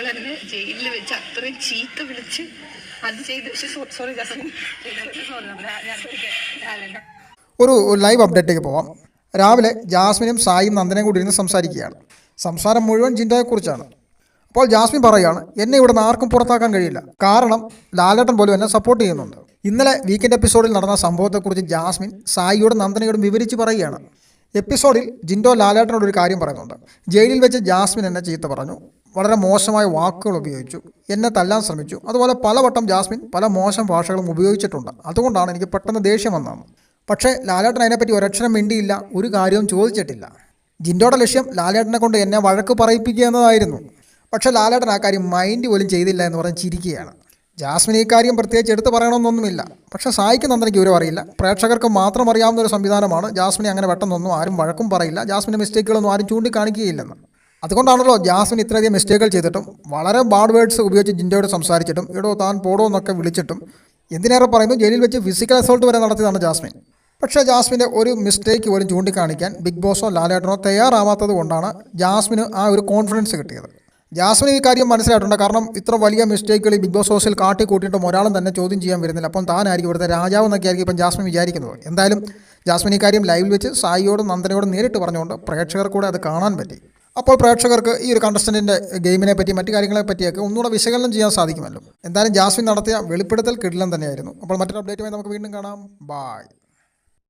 അവളെന്നെ ജയിലിൽ വെച്ച് അത്രയും ചീത്ത വിളിച്ച് അത് ചെയ്ത്. സോറി ഒരു ലൈവ് അപ്ഡേറ്റിലേക്ക് പോവാം. രാവിലെ ജാസ്മിനും സായും നന്ദനയും കൂടി ഇരുന്ന് സംസാരിക്കുകയാണ്. സംസാരം മുഴുവൻ ജിൻഡോയെക്കുറിച്ചാണ് അപ്പോൾ ജാസ്മിൻ പറയുകയാണ് എന്നെ ഇവിടെ നിന്ന് ആർക്കും പുറത്താക്കാൻ കഴിയില്ല. കാരണം ലാലേട്ടൻ പോലും എന്നെ സപ്പോർട്ട് ചെയ്യുന്നുണ്ട്. ഇന്നലെ വീക്കെൻഡ് എപ്പിസോഡിൽ നടന്ന സംഭവത്തെക്കുറിച്ച് ജാസ്മിൻ സായിയോടും നന്ദനയോടും വിവരിച്ച് പറയുകയാണ്. എപ്പിസോഡിൽ ജിൻഡോ ലാലേട്ടനോട് ഒരു കാര്യം പറയുന്നുണ്ട്. ജയിലിൽ വെച്ച് ജാസ്മിൻ എന്നെ ചീത്ത പറഞ്ഞു. വളരെ മോശമായ വാക്കുകൾ ഉപയോഗിച്ചു. എന്നെ തല്ലാൻ ശ്രമിച്ചു. അതുപോലെ പലവട്ടം ജാസ്മിൻ പല മോശം ഭാഷകളും ഉപയോഗിച്ചിട്ടുണ്ട്. അതുകൊണ്ടാണ് എനിക്ക് പെട്ടെന്ന് ദേഷ്യം വന്നത്. പക്ഷേ ലാലേട്ടൻ അതിനെപ്പറ്റി ഒരക്ഷരം മിണ്ടിയില്ല. ഒരു കാര്യവും ചോദിച്ചിട്ടില്ല. ജിൻഡോയുടെ ലക്ഷ്യം ലാലേട്ടനെ കൊണ്ട് എന്നെ വഴക്ക് പറയിപ്പിക്കുക എന്നതായിരുന്നു. പക്ഷേ ലാലേട്ടൻ ആ കാര്യം മൈൻഡ് പോലും ചെയ്തില്ല എന്ന് പറഞ്ഞ് ചിരിക്കുകയാണ്. ജാസ്മിൻ ഈ കാര്യം പ്രത്യേകിച്ച് എടുത്തു പറയണമെന്നൊന്നുമില്ല. പക്ഷേ സായിക്ക് നന്ദനയ്ക്ക് വിവരം അറിയില്ല. പ്രേക്ഷകർക്ക് മാത്രം അറിയാവുന്ന ഒരു സംവിധാനമാണ്. ജാസ്മിനെ അങ്ങനെ പെട്ടെന്നൊന്നും ആരും വഴക്കും പറയില്ല. ജാസ്മിന്റെ മിസ്റ്റേക്കുകളൊന്നും ആരും ചൂണ്ടിക്കാണിക്കുകയില്ലെന്ന്. അതുകൊണ്ടാണല്ലോ ജാസ്മിൻ ഇത്രയധികം മിസ്റ്റേക്കുകൾ ചെയ്തിട്ടും വളരെ ബാഡ് വേർഡ്സ് ഉപയോഗിച്ച് ജിൻഡോയോട് സംസാരിച്ചിട്ടും ഇടോ താൻ പോടോ എന്നൊക്കെ വിളിച്ചിട്ടും എന്തിനേറെ പറയുന്നു ജയിലിൽ വെച്ച് ഫിസിക്കൽ അസോൾട്ട് വരെ നടത്തിയതാണ് ജാസ്മിൻ. പക്ഷേ ജാസ്മിന്റെ ഒരു മിസ്റ്റേക്ക് പോലും ചൂണ്ടിക്കാണിക്കാൻ ബിഗ് ബോസോ ലാലേട്ടനോ തയ്യാറാവാത്തത് കൊണ്ടാണ് ജാസ്മിന് ആ ഒരു കോൺഫിഡൻസ് കിട്ടിയത്. ജാസ്മിൻ ഈ കാര്യം മനസ്സിലായിട്ടുണ്ട്. കാരണം ഇത്ര വലിയ മിസ്റ്റേക്കുകൾ ഈ ബിഗ് ബോസ് ഹൗസിൽ കാട്ടി കൂട്ടിയിട്ടും ഒരാളും തന്നെ ചോദ്യം ചെയ്യാൻ വരുന്നില്ല. അപ്പം താനായിരിക്കും ഇവിടുത്തെ രാജാവ് എന്നൊക്കെ ആയിരിക്കും ഇപ്പം ജാസ്മിൻ വിചാരിക്കുന്നത്. എന്തായാലും ജാസ്മിൻ ഈ കാര്യം ലൈവിൽ വെച്ച് സായിയോടും നന്ദനയോടും നേരിട്ട് പറഞ്ഞുകൊണ്ട് പ്രേക്ഷകർ കൂടെ അത് കാണാൻ പറ്റി. അപ്പോൾ പ്രേക്ഷകർക്ക് ഈ ഒരു കണ്ടസ്റ്റന്റിന്റെ ഗെയിമിനെ പറ്റി മറ്റു കാര്യങ്ങളെ പറ്റിയൊക്കെ ഒന്നുകൂടെ വിശകലനം ചെയ്യാൻ സാധിക്കുമല്ലോ. എന്തായാലും ജാസ്മിൻ നടത്തിയ വെളിപ്പെടുത്തൽ കിടിലം തന്നെയായിരുന്നു. അപ്പോൾ മറ്റൊരു അപ്ഡേറ്റുമായി നമുക്ക് വീണ്ടും കാണാം. ബായ്